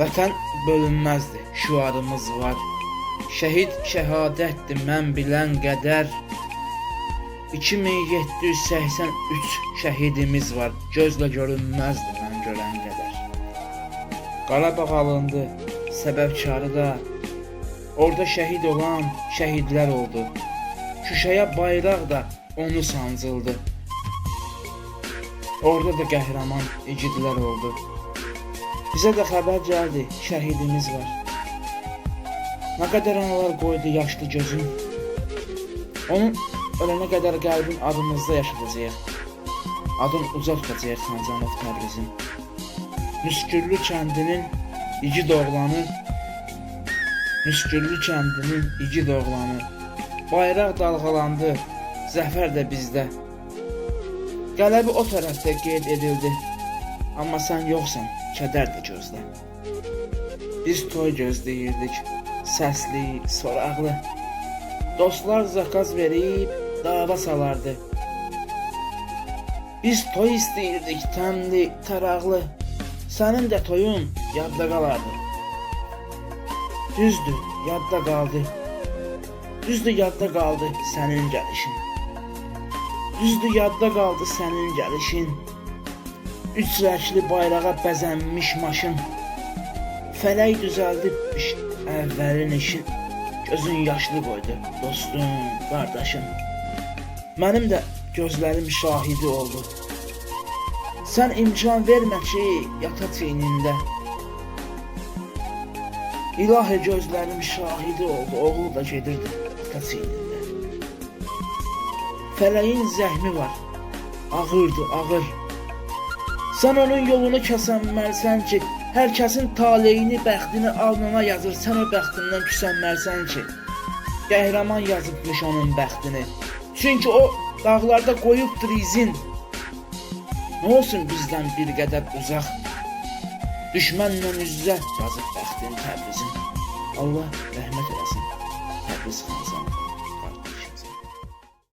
Vətən bölünməzdi, şüarımız var. Şəhid şəhadətdir mən bilən qədər. 2783 şəhidimiz var. Gözlə görünməzdi mən görən qədər. Qarabağ alındı, səbəbkarı da. Orada şəhid olan şəhidlər oldu. Şuşaya bayraq da onu sancıldı. Orada da qəhrəman igidlər oldu. Bizə də xəbər gəldi, şəhidimiz var. Nə qədər analar qoydu yaşlı gözün. Onun ölənə qədər qəlbin adımızda yaşadacaq. Adın uca tutacaq Xancanov Təbrizin. Müskürlü kəndinin igid oğlanı Müskürlü kəndinin igid oğlanı Bayraq dalğalandı, zəfər də bizdə. Qələbi o tərəfdə qeyd edildi. Amma sən yoxsan, kədər də gözlə. Biz toy gözləyirdik, səsli, soraqlı. Dostlar zakaz verib dava salardı. Biz toy istəyirdik, təmli, taraqlı. Sənin də toyun yadda qalardı. Düzdür, yadda qaldı. Düzdür, yadda qaldı sənin gəlişin. Düzdür, yadda qaldı sənin gəlişin. Üç rəngli bayrağa bəzənmiş maşın. Fələk düzəldibmiş əvvəlin işin. Gözün yaşlı qoydu, dostum, qardaşım. Mənim də gözlərim şahidi oldu. Sən imkan vermə ki, yata çiynində. İlahi gözlərim şahidi oldu, oğul da gedirdi ata çiynində. Fələyin zəhmi var, ağırdı, ağır. Sən onun yolunu kəsənmərsən ki, hər kəsin taleyini, bəxtini alnına yazır, sən o bəxtindən küsənmərsən ki. Qəhrəman yazıbmış onun bəxtini. Çünki o dağlarda qoyubdur izin. Nə olsun bizdən bir qədər uzaq. Düşmənlə üzə yazıb bəxtin Təbrizin. Allah rəhmət eləsin. Təbriz xansan.